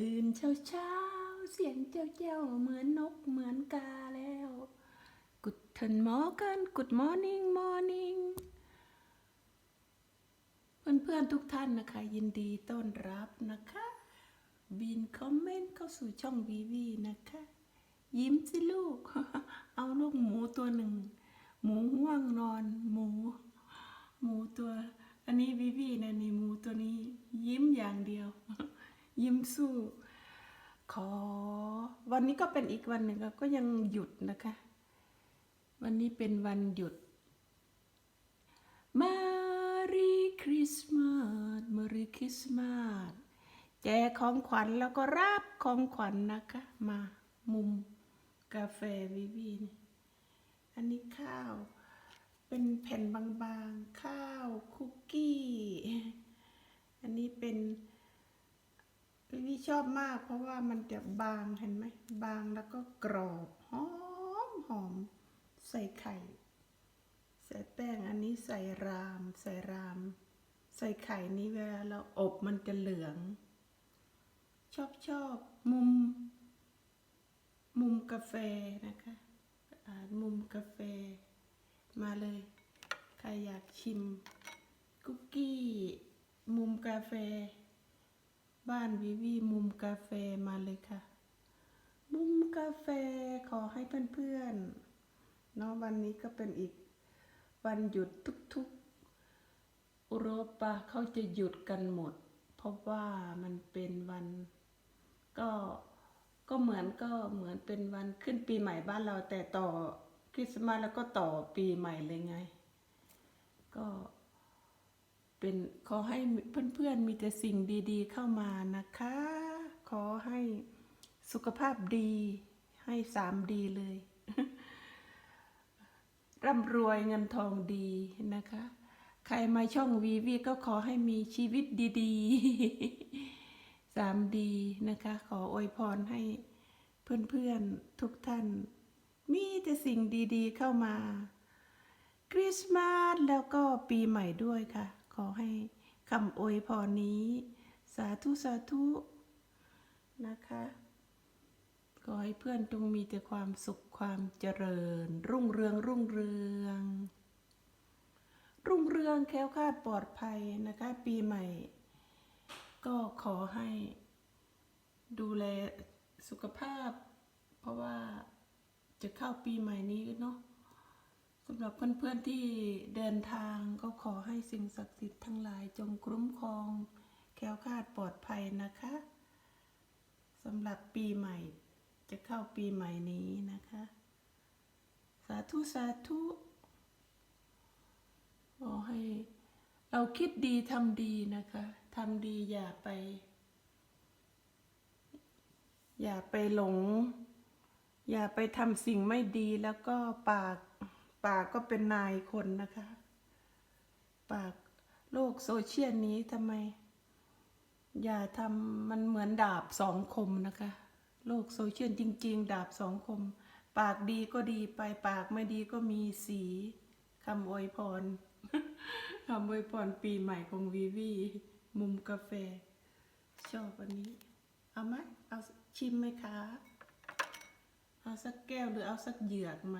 ตื่นเช้าเช้าเสียงเจ้าเจ้าเหมือนนกเหมือนกาแล้ว กุดทันหมอกันกุดมอร์นิ่งมอร์นิ่งเพื่อนๆทุกท่านนะคะ ยินดีต้อนรับนะคะ บินคอมเมนต์เข้าสู่ช่องวีวีนะคะ ยิ้มสิลูก เอาลูกหมูตัวหนึ่ง หมูห่วงนอนหมู หมูตัว อันนี้วีวีนะนี่หมูตัวนี้ ยิ้มอย่างเดียว ยิ้มสู้ ขอ วันนี้ก็เป็นอีกวันหนึ่งก็ยังหยุดนะคะ วันนี้เป็นวันหยุด Merry Christmas Merry Christmas แจกของขวัญแล้วก็รับของขวัญนะคะ มามุมกาแฟวิวีนี่อันนี้ข้าว เป็นแผ่นบางๆ ข้าวคุกกี้ อันนี้เป็น วิวีชอบมากเพราะว่ามันจะบางเห็นไหมบางแล้วก็กรอบหอมหอมใส่ไข่ ใส่แป้งอันนี้ใส่ราม ใส่ราม ใส่ไข่นี้เวลาเราอบมันจะเหลือง ชอบชอบมุม มุมกาแฟนะคะมุมกาแฟ มาเลย ใครอยากชิม คุกกี้ มุมกาแฟ บ้านวิวีมุมกาแฟมาเลยค่ะ มุมกาแฟขอให้เพื่อนๆเนาะวันนี้ก็เป็นอีกวันหยุดทุกๆ อุโรปาเขาจะหยุดกันหมด เพราะว่ามันเป็นวัน ก็ก็เหมือนก็เหมือนเป็นวันขึ้นปีใหม่บ้านเราแต่ต่อคริสต์มาสแล้วก็ต่อปีใหม่เลยไง ก็ เป็นขอให้เพื่อนๆมีแต่สิ่งดีๆเข้ามานะคะ ขอให้สุขภาพดีให้สามดีเลยร่ำรวยเงินทองดีนะคะ ใครมาช่องวีวีก็ขอให้มีชีวิตดีๆสามดีนะคะ ขออวยพรให้เพื่อนๆทุกท่าน มีแต่สิ่งดีๆเข้ามา คริสต์มาสแล้วก็ปีใหม่ด้วยค่ะ ขอให้คำอวยพรนี้ สาธุสาธุนะคะ ขอให้เพื่อนจงมีแต่ความสุขความเจริญ รุ่งเรืองรุ่งเรือง รุ่งเรืองแค้วคาดปลอดภัยนะคะ ปีใหม่ ก็ขอให้ดูแลสุขภาพ เพราะว่าจะเข้าปีใหม่นี้เนาะสำหรับเพื่อนๆที่เดินทาง อให้สิ่งศักดิ์สิทธิ์ทั้งหลายจงคุ้มครอง แค้วคลาดปลอดภัยนะคะสำหรับปีใหม่ จะเข้าปีใหม่นี้นะคะ สาธุ สาธุขอให้เราคิดดีทำดีนะคะทำดีอย่าไป อย่าไปหลง อย่าไปทำสิ่งไม่ดีแล้วก็ปากปากก็เป็นนายคนนะคะ ปากโลกโซเชียลนี้ทำไม อย่าทำมันเหมือนดาบสองคมนะคะ โลกโซเชียลจริง ๆ ดาบสองคม ปากดีก็ดีไปปากไม่ดีก็มีสีคำอวยพรคำอวยพรปีใหม่ของวีวีมุมกาแฟ ชอบอันนี้ เอาไหมเอาชิมไหมคะ เอาสักแก้วหรือเอาสักเหยือกไหม